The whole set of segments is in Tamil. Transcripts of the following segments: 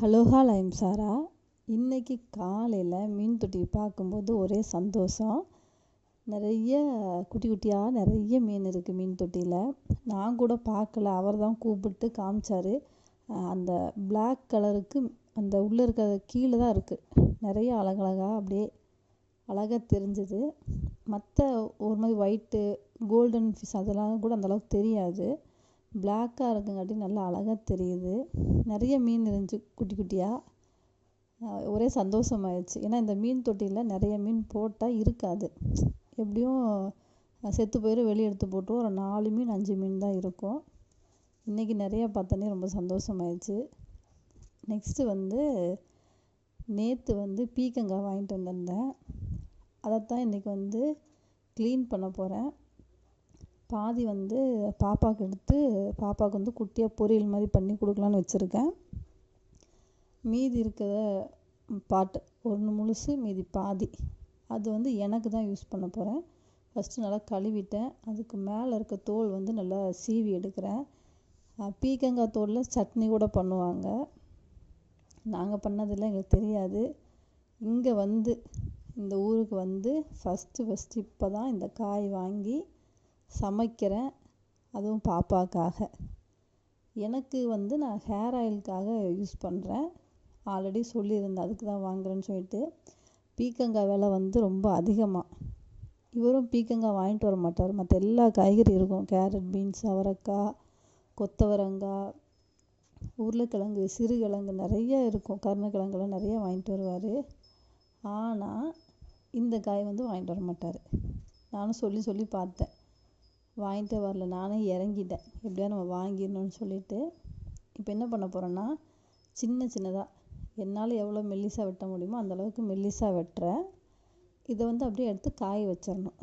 ஹலோ ஹால் ஐம் சாரா இன்றைக்கி காலையில் மீன் தொட்டி பார்க்கும்போது ஒரே சந்தோஷம். நிறைய குட்டி குட்டியாக நிறைய மீன் இருக்குது மீன் தொட்டியில். நான் கூட பார்க்கல. அவர் தான் கூப்பிட்டு காமிச்சார். அந்த பிளாக் கலருக்கு அந்த உள்ளே இருக்கிற கீழே தான் இருக்குது நிறைய அழகழகாக அப்படியே அழகாக தெரிஞ்சுது. மற்ற ஒரு மாதிரி ஒயிட்டு கோல்டன் ஃபிஷ் அதெல்லாம் கூட அந்தளவுக்கு தெரியாது. பிளாக்காக இருக்கங்காட்டி நல்லா அழகாக தெரியுது. நிறைய மீன் இருந்துச்சு குட்டி குட்டியாக ஒரே சந்தோஷமாயிடுச்சு. ஏன்னா இந்த மீன் தொட்டியில் நிறைய மீன் போட்டால் இருக்காது. எப்படியும் செத்து போயிடும் வெளியே எடுத்து போட்டு ஒரு நாலு மீன் அஞ்சு மீன் தான் இருக்கும். இன்றைக்கி நிறையா பார்த்தோன்னே ரொம்ப சந்தோஷமாயிடுச்சு. நெக்ஸ்ட்டு வந்து நேற்று வந்து பீக்கங்காய் வாங்கிட்டு வந்திருந்தேன். அதைத்தான் இன்றைக்கி வந்து க்ளீன் பண்ண போகிறேன் பாதி வந்து பாப்பாவுக்கு எடுத்து பாப்பாவுக்கு வந்து குட்டியாக பொரியல் மாதிரி பண்ணி கொடுக்கலான்னு வச்சுருக்கேன். மீதி இருக்கிற பாட்டு ஒன்று முழுசு மீதி பாதி. அது வந்து எனக்கு தான் யூஸ் பண்ண போகிறேன் ஃபஸ்ட்டு நல்லா கழுவிட்டேன். அதுக்கு மேலே இருக்க தோல் வந்து நல்லா சீவி எடுக்கிறேன். பீக்கங்காய் தோலில் சட்னி கூட பண்ணுவாங்க. நாங்கள் பண்ணதில்லை எங்களுக்கு தெரியாது. இங்கே வந்து இந்த ஊருக்கு வந்து ஃபஸ்ட்டு ஃபஸ்ட்டு இப்போ தான் இந்த காய் வாங்கி சமைக்கிறேன். அதுவும் பாப்பாக்காக. எனக்கு வந்து நான் ஹேர் ஆயிலுக்காக யூஸ் பண்ணுறேன் ஆல்ரெடி சொல்லியிருந்தேன். அதுக்கு தான் வாங்குறேன்னு சொல்லிட்டு. பீக்கங்காய் விலை வந்து ரொம்ப அதிகமாக இவரும் பீக்கங்காய் வாங்கிட்டு வர மாட்டார். மற்ற எல்லா காய்கறி இருக்கும். கேரட் பீன்ஸ் அவரைக்காய் கொத்தவரங்காய் உருளைக்கிழங்கு சிறுகிழங்கு நிறைய இருக்கும். கருணக்கிழங்குலாம் நிறைய வாங்கிட்டு வருவார். ஆனால் இந்த காய் வந்து வாங்கிட்டு வர மாட்டார். நானும் சொல்லி சொல்லி பார்த்தேன். வாங்கிட்டு வரல. நானே இறங்கிட்டேன். எப்படியா நம்ம வாங்கிடணும்னு சொல்லிட்டு இப்போ என்ன பண்ண போகிறேன்னா சின்ன சின்னதாக என்னால் எவ்வளோ மெல்லிசாக வெட்ட முடியுமோ அந்தளவுக்கு மெல்லிசாக வெட்டுறேன். இதை வந்து அப்படியே எடுத்து காய வச்சிடணும்.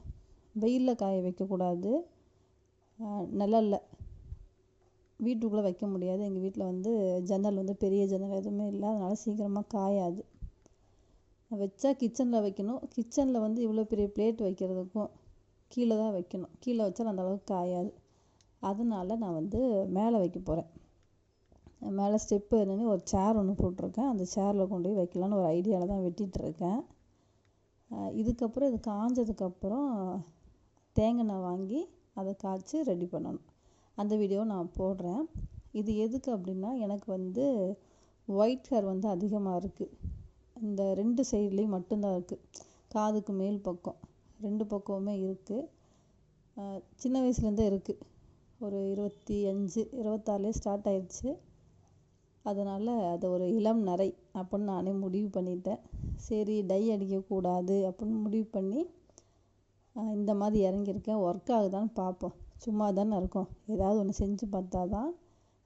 வெயிலில் காய வைக்கக்கூடாது நிழல்ல. வீட்டுக்குள்ளே வைக்க முடியாது. எங்கள் வீட்டில் வந்து ஜன்னல் வந்து பெரிய ஜன்னல் எதுவுமே இல்லை. அதனால் சீக்கிரமாக காயாது. வச்சா கிச்சனில் வைக்கணும். கிச்சனில் வந்து இவ்வளோ பெரிய பிளேட் வைக்கிறதுக்கும் கீழே தான் வைக்கணும். கீழே வச்சா அந்தளவுக்கு காயாது. அதனால நான் வந்து மேலே வைக்க போகிறேன் மேலே ஸ்டெப்பு என்னன்னு ஒரு சேர் ஒன்று போட்டிருக்கேன். அந்த சேரில் கொண்டு போய் வைக்கலான்னு ஒரு ஐடியாவில் தான் வெட்டிகிட்ருக்கேன் இதுக்கப்புறம் இது காஞ்சதுக்கப்புறம் தேங்காய் வாங்கி அதை காய்ச்சி ரெடி பண்ணணும். அந்த வீடியோ நான் போடுறேன். இது எதுக்கு அப்படின்னா எனக்கு வந்து ஒயிட் ஹேர் வந்து அதிகமாக இருக்குது இந்த ரெண்டு சைட்லேயும் மட்டும்தான் இருக்குது காதுக்கு மேல் பக்கம். ரெண்டு பக்கமுமே இருக்குது சின்ன வயசுலேருந்தே இருக்குது ஒரு இருபத்தி அஞ்சு இருபத்தாறுலேயே ஸ்டார்ட் ஆயிடுச்சு அதனால் அது ஒரு இளம் நரை அப்படின்னு நானே முடிவு பண்ணிட்டேன். சரி டை அடிக்கக்கூடாது அப்படின்னு முடிவு பண்ணி இந்த மாதிரி இறங்கியிருக்கேன். ஒர்க் ஆகுதான்னு பார்ப்போம். சும்மா தானே இருக்கோம். ஏதாவது ஒன்று செஞ்சு பார்த்தா தான்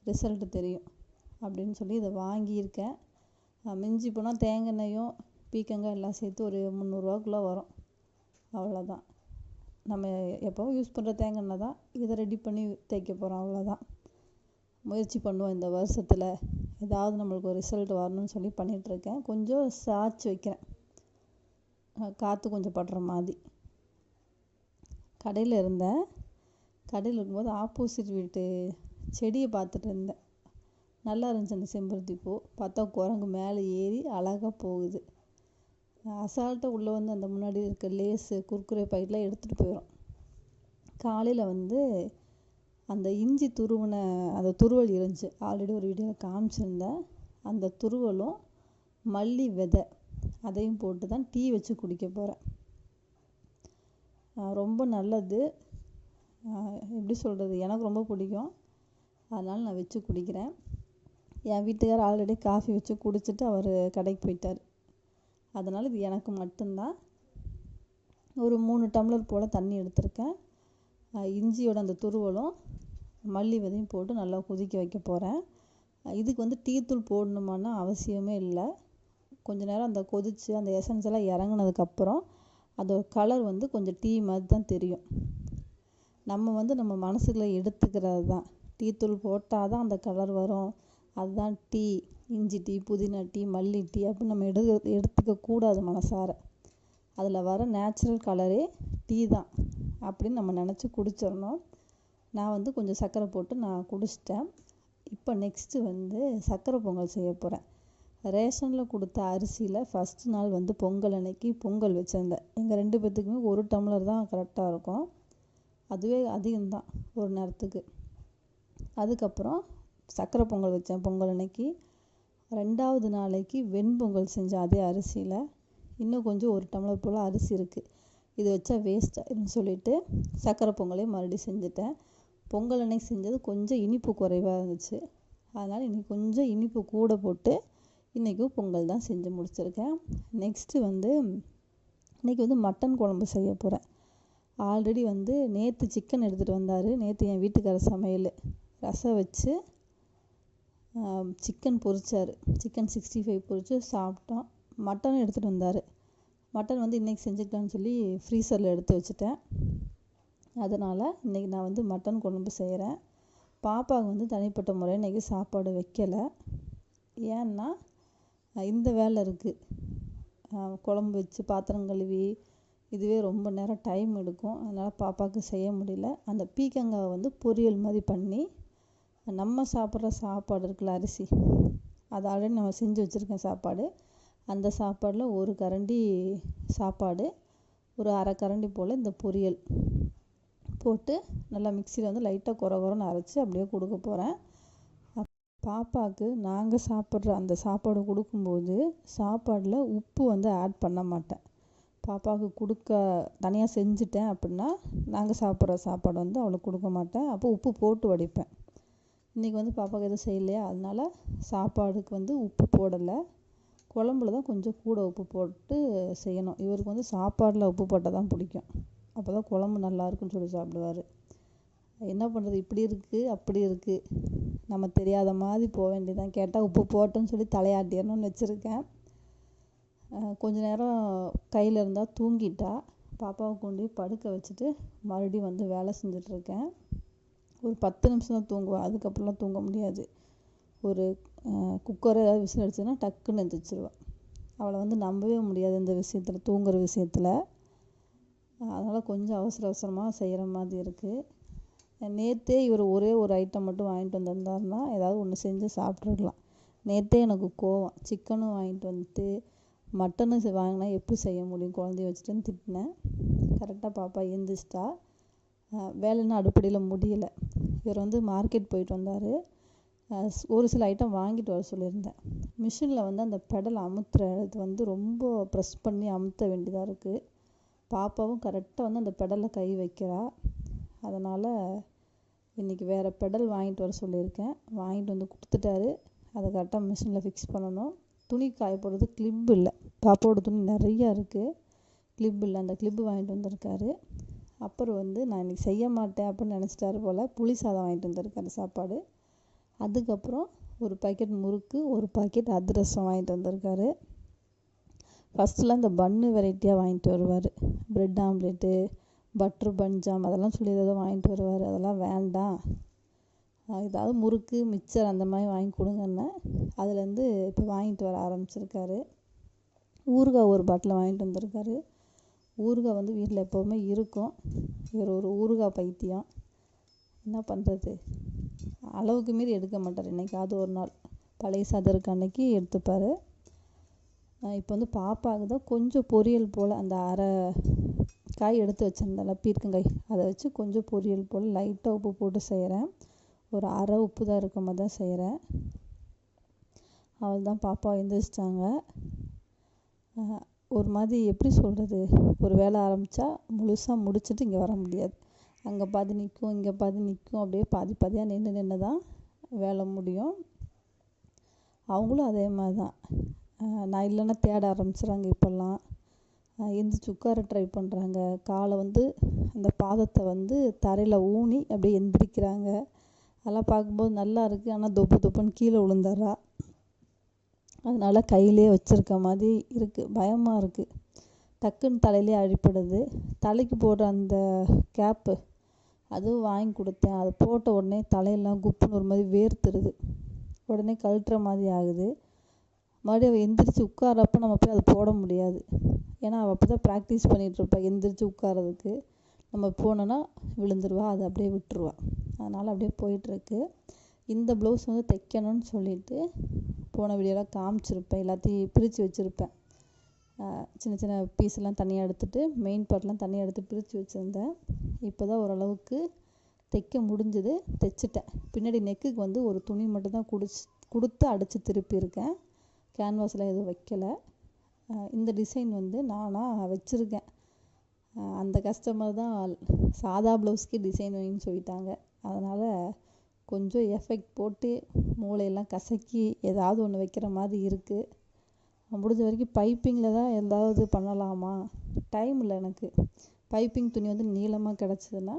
ரிசல்ட்டு தெரியும் அப்படின்னு சொல்லி இதை வாங்கியிருக்கேன். மிஞ்சி போனால் தேங்காய் எண்ணெயும் பீக்கங்காய் எல்லாம் சேர்த்து ஒரு முந்நூறுரூவாக்குள்ளே வரும். அவ்வளோதான் நம்ம எப்போவும் யூஸ் பண்ணுற தேங்காய் எண்ணெய் தான். இதை ரெடி பண்ணி தேய்க்க போகிறோம் அவ்வளோதான் முயற்சி பண்ணுவோம் இந்த வருஷத்தில். ஏதாவது நம்மளுக்கு ஒரு ரிசல்ட் வரணும்னு சொல்லி பண்ணிகிட்ருக்கேன் கொஞ்சம் சாய்ச்சி வைக்கிறேன். காற்று கொஞ்சம் படுற மாதிரி. கடையில் இருந்தேன். கடையில் இருக்கும்போது ஆப்போசிட் வீட்டு செடியை பார்த்துட்டு இருந்தேன். நல்லா இருந்துச்சு அந்த செம்பருத்தி பூ பார்த்தா குரங்கு மேலே ஏறி அழகாக போகுது. அசால்ட்டாக உள்ளே வந்து அந்த முன்னாடி இருக்க லேஸு குர்குரே பாக்கெட்லாம் எடுத்துகிட்டு போயிடும் காலையில் வந்து அந்த இஞ்சி துருவின அந்த துருவல் இருந்துச்சு. ஆல்ரெடி ஒரு வீடியோவில் காமிச்சிருந்தேன். அந்த துருவலும் மல்லி விதை அதையும் போட்டு தான் டீ வச்சு குடிக்க போகிறேன் ரொம்ப நல்லது. எப்படி சொல்கிறது எனக்கு ரொம்ப பிடிக்கும். அதனால் நான் வச்சு குடிக்கிறேன். என் வீட்டுக்கார் ஆல்ரெடி காஃபி வச்சு குடிச்சிட்டு அவர் கடைக்கு போயிட்டார். அதனால் இது எனக்கு மட்டும்தான். ஒரு மூணு டம்ளர் போல் தண்ணி எடுத்திருக்கேன். இஞ்சியோட அந்த துருவலும் மல்லி விதையும் போட்டு நல்லா கொதிக்க வைக்க போகிறேன் இதுக்கு வந்து டீத்தூள் போடணுமான்னா அவசியமே இல்லை. கொஞ்ச நேரம் அந்த கொதித்து அந்த எசன்ஸ் எல்லாம் இறங்குனதுக்கப்புறம் அதோட கலர் வந்து கொஞ்சம் டீ மாதிரி தான் தெரியும். நம்ம வந்து நம்ம மனசுக்குள்ளே எடுத்துக்கிறது தான் டீத்தூள் போட்டால் தான் அந்த கலர் வரும். அதுதான் டீ இஞ்சி டீ புதினா டீ மல்லி டீ அப்படின்னு நம்ம எடு எடுத்துக்க கூடாது மனசார. அதில் வர நேச்சுரல் கலரே டீ தான் அப்படின்னு நம்ம நினச்சி குடிச்சிடணும். நான் வந்து கொஞ்சம் சர்க்கரை போட்டு நான் குடிச்சிட்டேன். இப்போ நெக்ஸ்ட்டு வந்து சர்க்கரை பொங்கல் செய்ய போகிறேன் ரேஷனில் கொடுத்த அரிசியில் ஃபஸ்ட்டு நாள் வந்து பொங்கல் அன்னைக்கு பொங்கல் வச்சுருந்தேன். எங்கள் ரெண்டு பேர்த்துக்குமே ஒரு டம்ளர் தான் கரெக்டாக இருக்கும். அதுவே அதிகம்தான் ஒரு நேரத்துக்கு. அதுக்கப்புறம் சக்கரை பொங்கல் வச்சேன் பொங்கல் அன்னைக்கு. ரெண்டாவது நாளைக்கு வெண்பொங்கல் செஞ்சேன் அதே அரிசியில் இன்னும் கொஞ்சம் ஒரு டம்ளர் போல் அரிசி இருக்குது இது வச்சா வேஸ்ட் சொல்லிட்டு சக்கரை பொங்கலே மறுபடியும் செஞ்சுட்டேன். பொங்கல் அன்னைக்கு செஞ்சது கொஞ்சம் இனிப்பு குறைவாக இருந்துச்சு. அதனால் இன்னைக்கு கொஞ்சம் இனிப்பு கூட போட்டு இன்றைக்கும் பொங்கல் தான் செஞ்சு முடிச்சிருக்கேன். நெக்ஸ்ட்டு வந்து இன்றைக்கி வந்து மட்டன் குழம்பு செய்ய போகிறேன் ஆல்ரெடி வந்து நேற்று சிக்கன் எடுத்துகிட்டு வந்தார். நேற்று என் வீட்டுக்காரர் சமையல். ரசம் வச்சு சிக்கன் பொரிச்சார். சிக்கன் சிக்ஸ்டி ஃபைவ் பொரித்து சாப்பிட்டோம். மட்டனும் எடுத்துகிட்டு வந்தார். மட்டன் வந்து இன்றைக்கி செஞ்சுக்கலான்னு சொல்லி ஃப்ரீசரில் எடுத்து வச்சுட்டேன். அதனால் இன்றைக்கி நான் வந்து மட்டன் குழம்பு செய்கிறேன் பாப்பாவுக்கு வந்து தனிப்பட்ட முறையில் இன்றைக்கி சாப்பாடு வைக்கலை. ஏன்னா இந்த வேலை இருக்குது குழம்பு வச்சு பாத்திரம் கழுவி இதுவே ரொம்ப நேரம் டைம் எடுக்கும். அதனால் பாப்பாவுக்கு செய்ய முடியல. அந்த பீக்கங்காவை வந்து பொரியல் மாதிரி பண்ணி நம்ம சாப்பிட்ற சாப்பாடு இருக்குல்ல அரிசி. அது ஆல்ரெடி நம்ம செஞ்சு வச்சுருக்கேன் சாப்பாடு. அந்த சாப்பாடில் ஒரு கரண்டி சாப்பாடு ஒரு அரை கரண்டி போல் இந்த பொரியல். போட்டு நல்லா மிக்சியில் வந்து லைட்டாக குறை குறைன்னு அரைச்சி அப்படியே கொடுக்க போகிறேன் பாப்பாவுக்கு நாங்கள் சாப்பிட்ற அந்த சாப்பாடு கொடுக்கும்போது சாப்பாடில் உப்பு வந்து ஆட் பண்ண மாட்டேன். பாப்பாவுக்கு கொடுக்க தனியாக செஞ்சுட்டேன் அப்படின்னா நாங்கள் சாப்பிட்ற சாப்பாடு வந்து அவளுக்கு கொடுக்க மாட்டேன். அப்போ உப்பு போட்டு வடிப்பேன். இன்றைக்கி வந்து பாப்பாவுக்கு எதுவும் செய்யலையா? அதனால் சாப்பாடுக்கு வந்து உப்பு போடலை. குழம்புல தான் கொஞ்சம் கூட உப்பு போட்டு செய்யணும். இவருக்கு வந்து சாப்பாடில் உப்பு போட்டால் தான் பிடிக்கும். அப்போ தான் குழம்பு நல்லாயிருக்குன்னு சொல்லி சாப்பிடுவார். என்ன பண்ணுறது? இப்படி இருக்குது அப்படி இருக்குது நம்ம தெரியாத மாதிரி போக வேண்டியதான் கேட்டால் உப்பு போட்டோன்னு சொல்லி தலையாட்டிடணும்னு வச்சுருக்கேன். கொஞ்ச நேரம் கையில் இருந்தால் தூங்கிட்டா. பாப்பாவை கொண்டு போய் படுக்க வச்சுட்டு மறுபடியும் வந்து வேலை செஞ்சிட்ருக்கேன் ஒரு பத்து நிமிஷம் தான் தூங்குவேன் அதுக்கப்புறம்லாம் தூங்க முடியாது. ஒரு குக்கர் ஏதாவது விசில் அடிச்சதுன்னா டக்குன்னு எந்திரிச்சிருவா. அவளை வந்து நம்பவே முடியாது இந்த விஷயத்தில் தூங்குற விஷயத்தில். அதனால் கொஞ்சம் அவசர அவசரமாக செய்கிற மாதிரி இருக்குது நேற்றே இவர் ஒரே ஒரு ஐட்டம் மட்டும் வாங்கிட்டு வந்திருந்தாருன்னா ஏதாவது ஒன்று செஞ்சு சாப்பிட்ருக்கலாம் நேற்றே எனக்கு கோவம். சிக்கனும் வாங்கிட்டு வந்துட்டு மட்டனும் வாங்கினா எப்படி செய்ய முடியும்? குழந்தைய வச்சுட்டுன்னு திட்டினேன். கரெக்டாக பாப்பா எழுந்திரிச்சிட்டா வேலைன்னா அடுப்படியில் முடியலை. இவர் வந்து மார்க்கெட் போயிட்டு வந்தார். ஒரு சில ஐட்டம் வாங்கிட்டு வர சொல்லியிருந்தேன். மிஷினில் வந்து அந்த பெடல் அமுத்துறது வந்து ரொம்ப ப்ரெஸ் பண்ணி அமுத்த வேண்டியதாக இருக்குது பாப்பாவும் கரெக்டாக வந்து அந்த பெடலில் கை வைக்கிறா. அதனால் இன்றைக்கி வேறு பெடல் வாங்கிட்டு வர சொல்லியிருக்கேன். வாங்கிட்டு வந்து கொடுத்துட்டாரு. அதை கரெக்டாக மிஷினில் ஃபிக்ஸ் பண்ணணும். துணி காய போடுறது கிளிப் இல்லை. பாப்பாவோட துணி நிறையா இருக்குது கிளிப் இல்லை. அந்த கிளிப்பு வாங்கிட்டு வந்திருக்காரு. அப்புறம் வந்து நான் இன்றைக்கி செய்ய மாட்டேன் அப்படின்னு நினச்சிட்டாரு போல். புளி சாதம் வாங்கிட்டு வந்திருக்காரு சாப்பாடு. அதுக்கப்புறம் ஒரு பாக்கெட் முறுக்கு ஒரு பாக்கெட் அதிரசம் வாங்கிட்டு வந்திருக்காரு. ஃபஸ்ட்டுலாம் இந்த பன்னு வெரைட்டியாக வாங்கிட்டு வருவார். ப்ரெட் ஆம்லேட்டு பட்ரு பஞ்சாம் அதெல்லாம் சொல்லி ஏதாவது வாங்கிட்டு வருவார். அதெல்லாம் வேண்டாம். ஏதாவது முறுக்கு மிக்சர் அந்த மாதிரி வாங்கி கொடுங்கன்னா அதுலேருந்து இப்போ வாங்கிட்டு வர ஆரம்பிச்சிருக்காரு. ஊறுகாய் ஒரு பாட்டில் வாங்கிட்டு வந்திருக்காரு. ஊறுகாய் வந்து வீட்டில் எப்போவுமே இருக்கும். இவர் ஒரு ஊறுகாய் பைத்தியம். என்ன பண்ணுறது அளவுக்கு மீறி எடுக்க மாட்டார் என்றைக்காவது ஒரு நாள். பழைய சாதம் இருக்க அன்னைக்கு எடுத்துப்பார். இப்போ வந்து பாப்பாவுக்கு தான் கொஞ்சம் பொரியல் போல் அந்த அரை காய் எடுத்து வச்சுருந்தேன்ல பீர்க்கங்காய். அதை வச்சு கொஞ்சம் பொரியல் போல் லைட்டாக உப்பு போட்டு செய்கிறேன் ஒரு அரை உப்பு தான் இருக்க மாதிரி தான் செய்கிறேன் அவள் தான் பாப்பா எழுந்திரிச்சிட்டாங்க ஒரு மாதிரி எப்படி சொல்கிறது ஒரு வேலை ஆரம்பித்தா முழுசாக முடிச்சுட்டு இங்கே வர முடியாது. அங்கே பாதி நிற்கும் இங்கே பாதி நிற்கும் அப்படியே பாதி பாதியாக நின்று நின்று தான் வேலை முடியும். அவங்களும் அதே மாதிரி தான் நான் இல்லைன்னா தேட ஆரம்பிச்சிடுறாங்க இப்போல்லாம். எந்திரிச்சு உட்கார ட்ரை பண்ணுறாங்க காலை வந்து அந்த பாதத்தை வந்து தரையில் ஊனி அப்படியே எந்திரிக்கிறாங்க. அதெல்லாம் பார்க்கும்போது நல்லா இருக்குது ஆனால் தொப்பு தொப்புன்னு கீழே விழுந்துடுறா. அதனால் கையிலே வச்சுருக்க மாதிரி இருக்குது பயமாக இருக்குது டக்குன்னு தலையிலே அழிப்படுது தலைக்கு போடுற அந்த கேப்பு அதுவும் வாங்கி கொடுத்தேன். அது போட்ட உடனே தலையெல்லாம் குப்புன்னு ஒரு மாதிரி வேர்த்துருது. உடனே கழட்டுற மாதிரி ஆகுது. மறுபடியும் அவள் எந்திரிச்சு உட்கார்றப்ப நம்ம போய் அதை போட முடியாது. ஏன்னா அவள் அப்போ தான் ப்ராக்டிஸ் பண்ணிகிட்ருப்பா எந்திரிச்சு உட்காரதுக்கு நம்ம போனோன்னா விழுந்துருவா. அதை அப்படியே விட்டுருவா. அதனால் அப்படியே போயிட்டுருக்கு இந்த ப்ளவுஸ் வந்து தைக்கணும்னு சொல்லிட்டு போன வீடியோலாம் காமிச்சிருப்பேன் எல்லாத்தையும் பிரித்து வச்சுருப்பேன். சின்ன சின்ன பீஸ்லாம் தனியாக எடுத்துட்டு மெயின் பார்ட்லாம் தனியாக எடுத்து பிரித்து வச்சுருந்தேன். இப்போ தான் ஓரளவுக்கு தைக்க முடிஞ்சது. தைச்சிட்டேன். பின்னாடி நெக்குக்கு வந்து ஒரு துணி மட்டும் தான் குடிச்சு கொடுத்து அடித்து திருப்பியிருக்கேன். கேன்வாஸில் எதுவும் வைக்கலை. இந்த டிசைன் வந்து நானாக வச்சுருக்கேன். அந்த கஸ்டமர் தான் சாதா ப்ளவுஸ்க்கே டிசைன் வைன்னு சொல்லிட்டாங்க. அதனால் கொஞ்சம் எஃபெக்ட் போட்டு மூளையெல்லாம் கசக்கி ஏதாவது ஒன்று வைக்கிற மாதிரி இருக்குது முடிஞ்ச வரைக்கும் பைப்பிங்கில் தான் ஏதாவது பண்ணலாமா? டைம் இல்லை எனக்கு. பைப்பிங் துணி வந்து நீளமாக கிடச்சிதுன்னா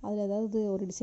அதில் ஏதாவது ஒரு டிசைன்